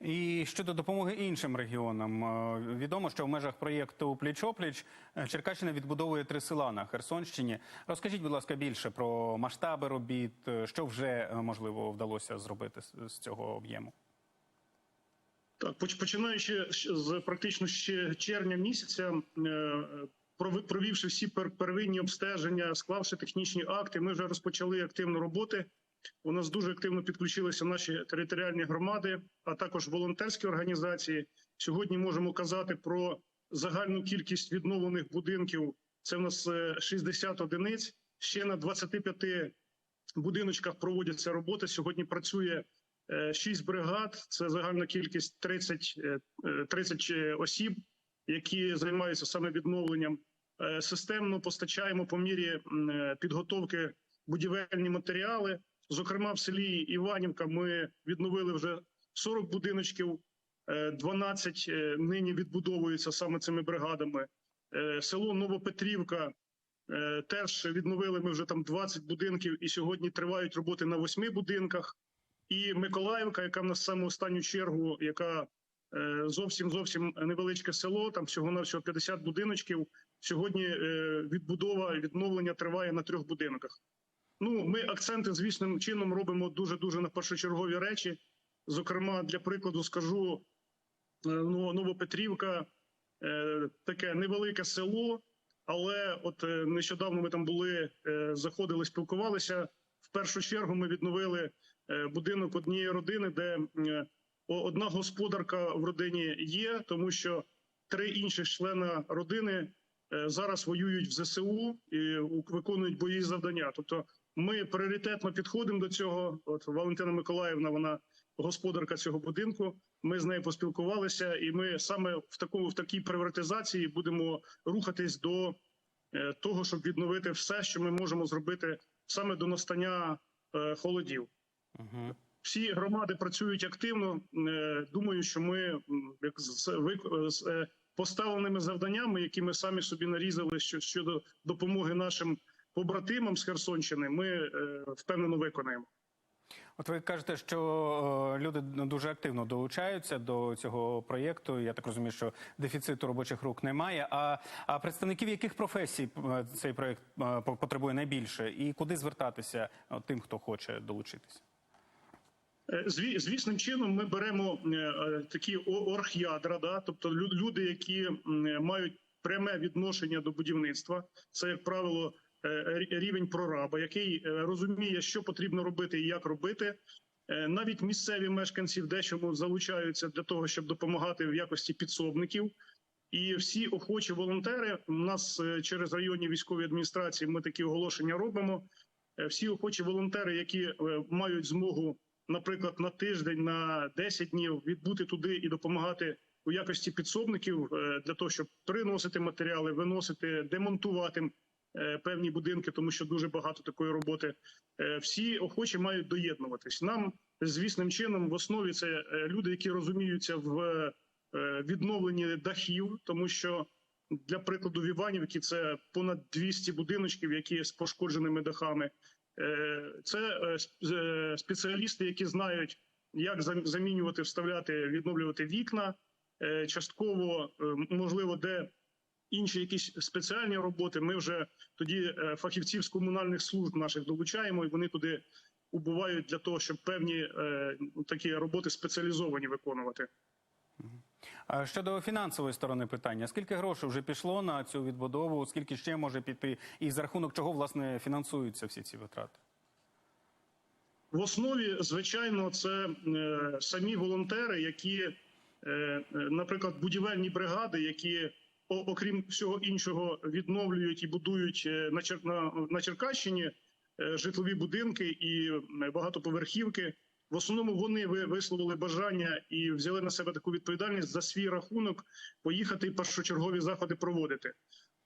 І щодо допомоги іншим регіонам, Е, відомо, що в межах проєкту Пліч-опліч Черкащина відбудовує три села на Херсонщині. Розкажіть, будь ласка, більше про масштаби робіт, е, що вже е, можливо вдалося зробити з- цього об'єму. Так, починаючи з практично ще червня місяця, провівши всі пер- первинні обстеження, склавши технічні акти, ми вже розпочали активну роботи. У нас дуже активно підключилися наші територіальні громади, а також волонтерські організації. Сьогодні можемо казати про загальну кількість відновлених будинків. Це в нас е, 60 одиниць. Ще на 25 будиночках проводяться роботи. Сьогодні працює е, 6 бригад. Це загальна кількість 30, е, е, 30 осіб, які займаються саме відновленням. Е, Системно постачаємо по мірі е, підготовки будівельні матеріали. Зокрема, в селі Іванівка ми відновили вже 40 будиночків, е, 12 е, нині відбудовуються саме цими бригадами. Е, Село Новопетрівка Е, Теж відновили ми вже там 20 будинків, і сьогодні тривають роботи на восьми будинках. І Миколаївка, яка в нас саме останню чергу, яка е, зовсім зовсім невеличке село, там всього на всього 50 будиночків. Сьогодні е, відбудова відновлення триває на трьох будинках. Ну, ми акценти звісним чином робимо дуже дуже на першочергові речі. Зокрема, для прикладу скажу е, ну, Новопетрівка, е, таке невелике село. Але от е, нещодавно ми там були, заходили, спілкувалися. В першу чергу ми відновили будинок однієї родини, де одна господарка в родині є, тому що три інших члена родини зараз воюють в ЗСУ і виконують бої завдання. Тобто, ми пріоритетно підходимо до цього. От Валентина Миколаївна, вона господарка цього будинку. Ми з нею поспілкувалися, і ми саме в такому в такій приватизації будемо рухатись до е, того, щоб відновити все, що ми можемо зробити саме до настання е, холодів. Угу. Всі громади працюють активно. Е, Думаю, що ми як з поставленими завданнями, які ми самі собі нарізали щодо допомоги нашим побратимам з Херсонщини, ми е, впевнено виконаємо. От ви кажете, що е, люди дуже активно долучаються до цього проєкту. Я так розумію, що дефіциту робочих рук немає. А, а представників яких професій е, цей проєкт потребує найбільше, і куди звертатися тим, хто хоче долучитися? Звісним чином ми беремо такі о- оргядра, да, тобто лю- люди, які мають пряме відношення до будівництва. Це, як правило, рівень прораба, який е, розуміє, що потрібно робити і як робити. Е, Навіть місцеві мешканці в дечому залучаються для того, щоб допомагати в якості підсобників. І всі охочі волонтери у нас е, через районні військові адміністрації ми такі оголошення робимо. Е, Всі охочі волонтери, які е, мають змогу, наприклад, на тиждень, на 10 днів відбути туди і допомагати у якості підсобників е, для того, щоб приносити матеріали, виносити, демонтувати е, певні будинки, тому що дуже багато такої роботи. Е, Всі охочі мають доєднуватись. Нам звісним чином в основі це е, люди, які розуміються в е, відновленні дахів, тому що для прикладу в Іванівці це понад 200 будиночків, які з пошкодженими дахами. Е, Це е, сп- е, спеціалісти, які знають, як зам- замінювати, вставляти, відновлювати вікна. Е, Частково, е, можливо, де інші якісь спеціальні роботи. Ми вже тоді е, фахівців з комунальних служб наших долучаємо, і вони туди убувають для того, щоб певні е, такі роботи спеціалізовані виконувати. Щодо фінансової сторони питання, скільки грошей вже пішло на цю відбудову? Скільки ще може піти, і за рахунок чого власне фінансуються всі ці витрати? В основі, звичайно, це е, самі волонтери, які, наприклад, будівельні бригади, які, окрім всього іншого, відновлюють і будують е, на, Чер... на, Черкащині е, житлові будинки і багатоповерхівки. В основному вони ви- висловили бажання і взяли на себе таку відповідальність за свій рахунок поїхати і першочергові заходи проводити.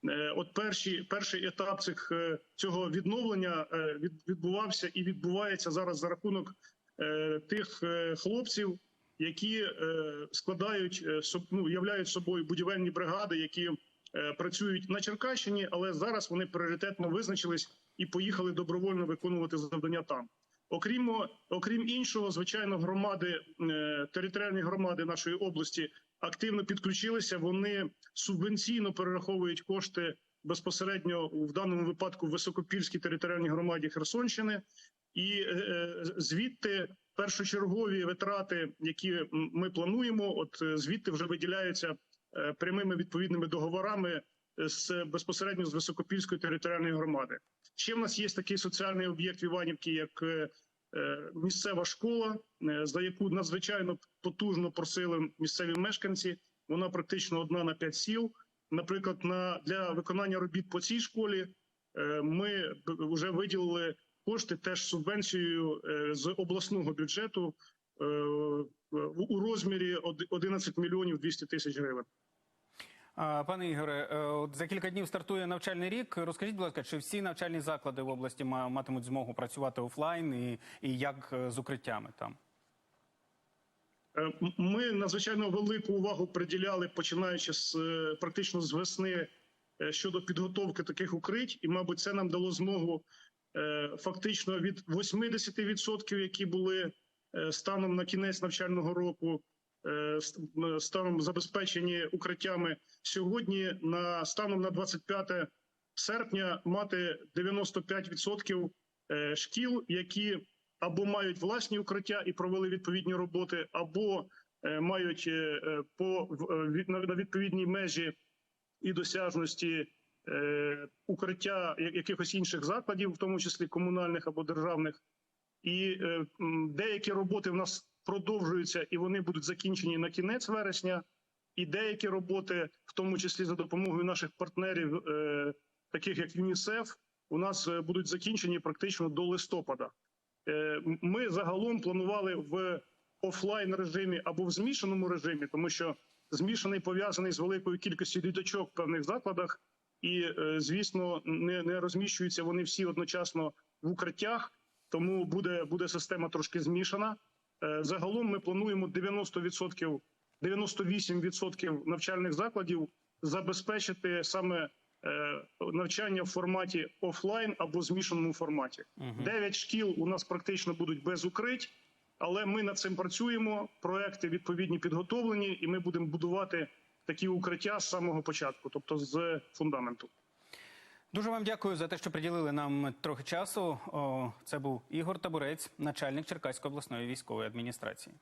Е, От перші, перший етап цих цього відновлення від- відбувався і відбувається зараз за рахунок тих хлопців, які е, складають е, ну, являють собою будівельні бригади, які е, працюють на Черкащині, але зараз вони пріоритетно визначились і поїхали добровольно виконувати завдання там. Окрім, окрім іншого, звичайно, громади, територіальні громади нашої області активно підключилися. Вони субвенційно перераховують кошти безпосередньо в даному випадку в Високопільській територіальній громаді Херсонщини, і е, е, звідти першочергові витрати, які ми плануємо, от е, звідти вже виділяються прямими відповідними договорами з безпосередньо з Високопільської територіальної громади. Ще в нас є такий соціальний об'єкт в Іванівці, як місцева школа, за яку надзвичайно потужно просили місцеві мешканці. Вона практично одна на п'ять сіл. Наприклад, на для виконання робіт по цій школі ми вже виділили кошти теж субвенцією е, з обласного бюджету е, у розмірі од- 11 мільйонів 200 тисяч гривень. Пане Ігоре, е, от за кілька днів стартує навчальний рік. Розкажіть, будь ласка, чи всі навчальні заклади в області ма- матимуть змогу працювати офлайн і, і як з укриттями там? Ми надзвичайно велику увагу приділяли, починаючи з практично з весни щодо підготовки таких укрить, і, мабуть, це нам дало змогу фактично від 80%, які були е, станом на кінець навчального року, е, станом забезпечені укриттями сьогодні, на станом на 25 серпня, мати 95% е, шкіл, які або мають власні укриття і провели відповідні роботи, або е, мають е, е, по е, на відповідній межі і досяжності е, укриття якихось інших закладів, в тому числі комунальних або державних. І е, деякі роботи в нас продовжуються, і вони будуть закінчені на кінець вересня. І деякі роботи, в тому числі за допомогою наших партнерів, е, таких як ЮНІСЕФ, у нас е, будуть закінчені практично до листопада. Е, Ми загалом планували в офлайн режимі або в змішаному режимі, тому що змішаний пов'язаний з великою кількістю діточок в певних закладах, і е, звісно, не, не розміщуються вони всі одночасно в укриттях, тому буде, буде система трошки змішана. Е, Загалом ми плануємо 90%, 98% навчальних закладів забезпечити саме е, навчання в форматі офлайн або змішаному форматі. Дев'ять шкіл у нас практично будуть без укрить, але ми над цим працюємо. Проекти відповідні підготовлені, і ми будемо будувати такі укриття з самого початку, тобто з фундаменту. Дуже вам дякую за те, що приділили нам трохи часу. Це був Ігор Табурець, начальник Черкаської обласної військової адміністрації.